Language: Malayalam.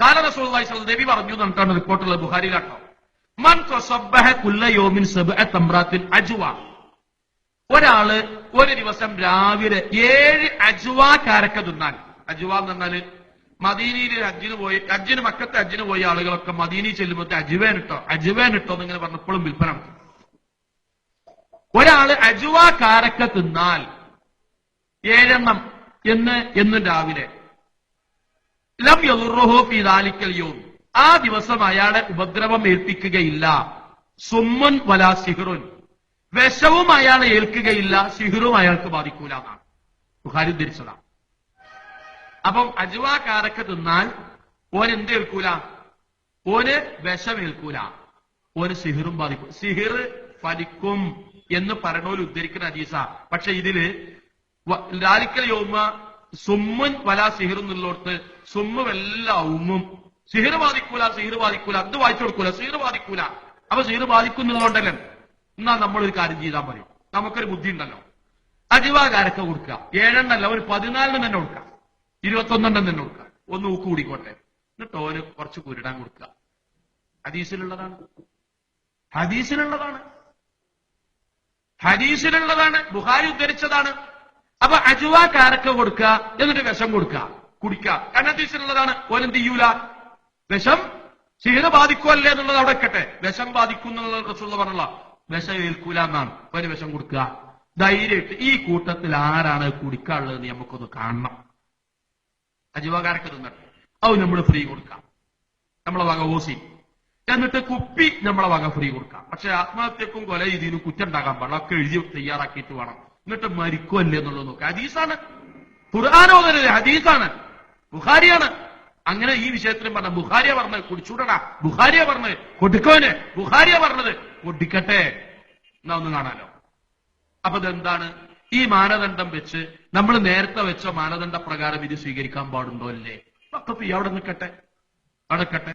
കാല റസൂൽ നബി പറഞ്ഞു എന്നിട്ടാണ് റിപ്പോർട്ടുള്ളത് ബുഹാരിയിലാട്ടോ ഒരാൾ ഒരു ദിവസം രാവിലെ ഏഴ് അജുവ കാരക്ക തിന്നാൽ. അജുവ എന്ന് പറഞ്ഞാൽ മദീനയിൽ അജ്ജിന് പോയി അജ്ജിന് മക്കത്തെ അജ്ജിന് പോയ ആളുകളൊക്കെ മദീനി ചെല്ലുമ്പോൾ അജുവേൻ ഇട്ടോ എന്നിങ്ങനെ പറഞ്ഞപ്പോഴും വിൽപ്പന ഒരാൾ അജുവ കാരക്ക തിന്നാൽ ഏഴെണ്ണം എന്ന് എന്നും രാവിലെ ലം യദുറുഹു ഫീ ദാലിക്കൽ ആ ദിവസം അയാളെ ഉപദ്രവം ഏൽപ്പിക്കുകയില്ല. സുമ്മൻ വലാ സിഹ്റുൻ. വിഷവും അയാളെ ഏൽക്കുകയില്ല. സിഹ്റും അയാൾക്ക് ബാധിക്കൂല എന്നാണ്. ബുഹാരി ഉദ്ധരിച്ചതാണ് അപ്പം അജുവാ കാരക്ക തിന്നാൽ ഓൻ എന്ത് ഏൽക്കൂല? ഓന് വിഷം ഏൽക്കൂല. ഓന് സിഹിറും ബാധിക്കും. സിഹിർ ഫലിക്കും എന്ന് പറഞ്ഞോൽ ഉദ്ധരിക്കുന്ന ഹദീസ. പക്ഷെ ഇതിൽ ലാലിക്കൽ യോമ സുമ്മുൻ വല സിഹിർ എന്നുള്ളോടത്ത് സുമ്മു ഉമ്മും. സിഹിർ ബാധിക്കൂല സിഹിർ ബാധിക്കൂല അത് വായിച്ചു കൊടുക്കൂല സിഹിർ ബാധിക്കൂല. അപ്പൊ സിഹിർ ബാധിക്കുന്നുള്ളതുകൊണ്ടല്ലേ എന്നാ നമ്മളൊരു കാര്യം ചെയ്താൽ മതി. നമുക്കൊരു ബുദ്ധി ഉണ്ടല്ലോ അജിവാകാരൊക്കെ കൊടുക്കുക. ഏഴെണ്ണല്ല ഒരു പതിനാലിന് തന്നെ കൊടുക്കുക. ഇരുപത്തൊന്നെണ്ണം തന്നെ കൊടുക്കുക. ഒന്ന് ഊക്ക് കൂടിക്കോട്ടെ. എന്നിട്ട് ഓന് കുറച്ച് കുരുടാൻ കൊടുക്കുക. ഹദീസിലുള്ളതാണ്. ഹദീസിലുള്ളതാണ്. ഹദീസിലുള്ളതാണ്. ബുഹാരി ഉദ്ധരിച്ചതാണ്. അപ്പൊ അജുവ കാരക്ക കൊടുക്കുക? എന്നിട്ട് വിഷം കൊടുക്കുക. കുടിക്കുക. കാരണം ഹദീസിലുള്ളതാണ് ഓനെന്ത് ചെയ്യൂല? വിഷം സിഹിറ ബാധിക്കുമല്ലേ എന്നുള്ളത് അവിടെ കെട്ടെ വിഷം ബാധിക്കും റസൂള്ള പറഞ്ഞുള്ള വിഷം ഏൽക്കൂല എന്നാണ്. ഒരു വിഷം കൊടുക്കുക. ധൈര്യമായിട്ട് ഈ കൂട്ടത്തിൽ ആരാണ് കുടിക്കാനുള്ളത് നമുക്കൊന്ന് കാണണം. അജുവകാരൊക്കെ തിന്നിട്ട് അത് നമ്മൾ ഫ്രീ കൊടുക്കാം. നമ്മളെ വക ഓസി. എന്നിട്ട് കുപ്പി നമ്മളെ വക ഫ്രീ കൊടുക്കാം. പക്ഷെ ആത്മഹത്യക്കും കൊല ഇതിനും കുറ്റുണ്ടാക്കാൻ പാടില്ല. ഒക്കെ എഴുതി തയ്യാറാക്കിയിട്ട് വേണം. എന്നിട്ട് മരിക്കുമല്ലേ എന്നുള്ളത് നോക്കുക ഹദീസാണ്. ഖുർആാനോദരല്ലേ ഹദീസാണ്. ബുഖാരിയാണ്. അങ്ങനെ ഈ വിഷയത്തിലും പറഞ്ഞ ബുഹാരിയ പറഞ്ഞത് കുടിച്ചൂടടാ. ബുഹാരിയ പറഞ്ഞത് കൊടുക്കോന് ബുഹാരിയ പറഞ്ഞത് കൊടുക്കട്ടെ. എന്നാ ഒന്ന് കാണാലോ. അപ്പൊ ഇതെന്താണ്? ഈ മാനദണ്ഡം വെച്ച് നമ്മൾ നേരത്തെ വെച്ച മാനദണ്ഡ പ്രകാരം ഇത് സ്വീകരിക്കാൻ പാടുണ്ടോ അല്ലേ ഒക്കെ അവിടെ നിൽക്കട്ടെ. അവിടെ നിൽക്കട്ടെ.